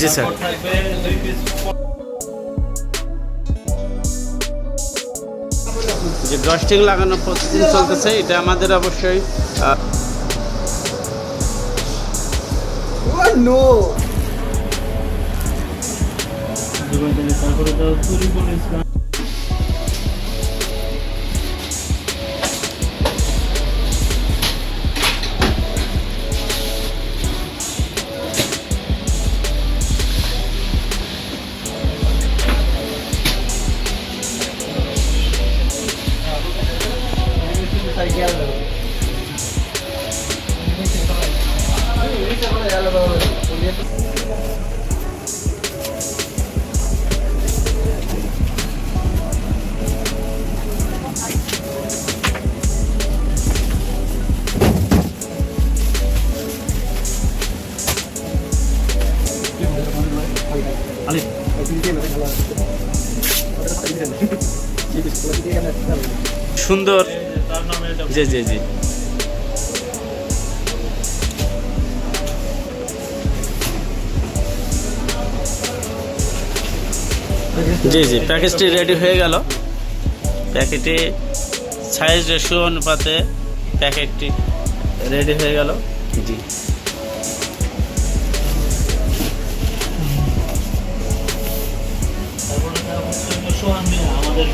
জি sir. যে ড্রস্টিং লাগানো প্রতিদিন চলতেছে এটা আমাদের অবশ্যই demasiado. Ali. Ini dia lah. Ini dia lah. Ini dia lah. এটা জি জি জি। জি জি, প্যাকেজটি রেডি হয়ে গেল। প্যাকেটে সাইজ রেশিও অনুপাতে প্যাকেটটি রেডি হয়ে গেল। জি। আমাদের